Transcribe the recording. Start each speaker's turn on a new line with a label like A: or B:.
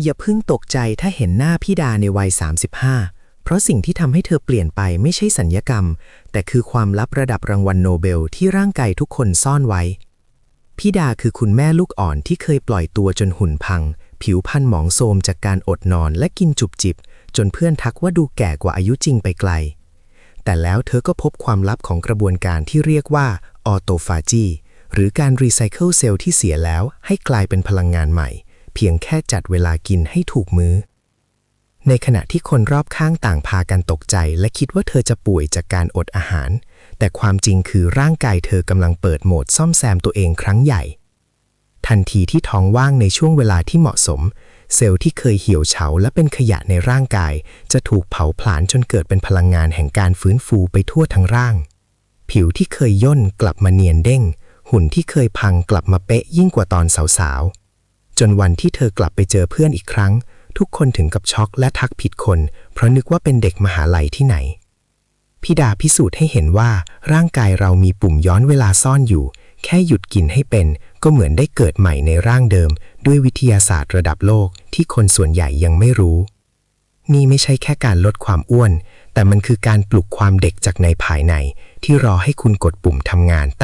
A: อย่าเพิ่งตกใจถ้าเห็นหน้าพี่ดาในวัย 35 เพราะสิ่งที่ทำให้เธอเปลี่ยนไปไม่ใช่สัญญกรรม แต่คือความลับระดับรางวัลโนเบลที่ร่างกายทุกคนซ่อนไว้ พี่ดาคือคุณแม่ลูกอ่อนที่เคยปล่อยตัวจนหุ่นพัง ผิวพรรณหมองโทมจากการอดนอนและกินจุบจิบ จนเพื่อนทักว่าดูแก่กว่าอายุจริงไปไกล แต่แล้วเธอก็พบความลับของกระบวนการที่เรียกว่าออโตฟาจีหรือการรีไซเคิลเซลล์ที่เสียแล้วให้กลายเป็นพลังงานใหม่ เพียงแค่จัดเวลากินให้ถูกมือ้อ ในขณะที่คนรอบข้างต่างพากันตกใจ และคิดว่าเธอจะป่วยจากการอดอาหาร แต่ความจริงคือร่างกายเธอกำลังเปิดโหมดซ่อมแซมตัวเองครั้งใหญ่ ทันทีที่ท้องว่างในช่วงเวลาที่เหมาะสม เซลล์ที่เคยเหี่ยวเฉาและเป็นขยะในร่างกาย จะถูกเผาผลาญจนเกิดเป็นพลังงานแห่งการฟื้นฟูไปทั่วทั้งร่าง ผิวที่เคยย่นกลับมาเนียนเด้ง หุ่นที่เคยพังกลับมาเป๊ะยิ่งกว่าตอนสาวๆ จนวันที่เธอกลับไปเจอเพื่อนอีกครั้ง ทุกคนถึงกับช็อกและทักผิดคน เพราะนึกว่าเป็นเด็กมหาลัยที่ไหนพี่ดาพิสูจน์ให้เห็นว่าร่างกายเรามีปุ่มย้อนเวลาซ่อนอยู่ แค่หยุดกินให้เป็น ก็เหมือนได้เกิดใหม่ในร่างเดิม ด้วยวิทยาศาสตร์ระดับโลกที่คนส่วนใหญ่ยังไม่รู้ นี่ไม่ใช่แค่การลดความอ้วน แต่มันคือการปลุกความเด็กจากในภายใน ที่รอให้คุณกดปุ่มทำงานตั้ง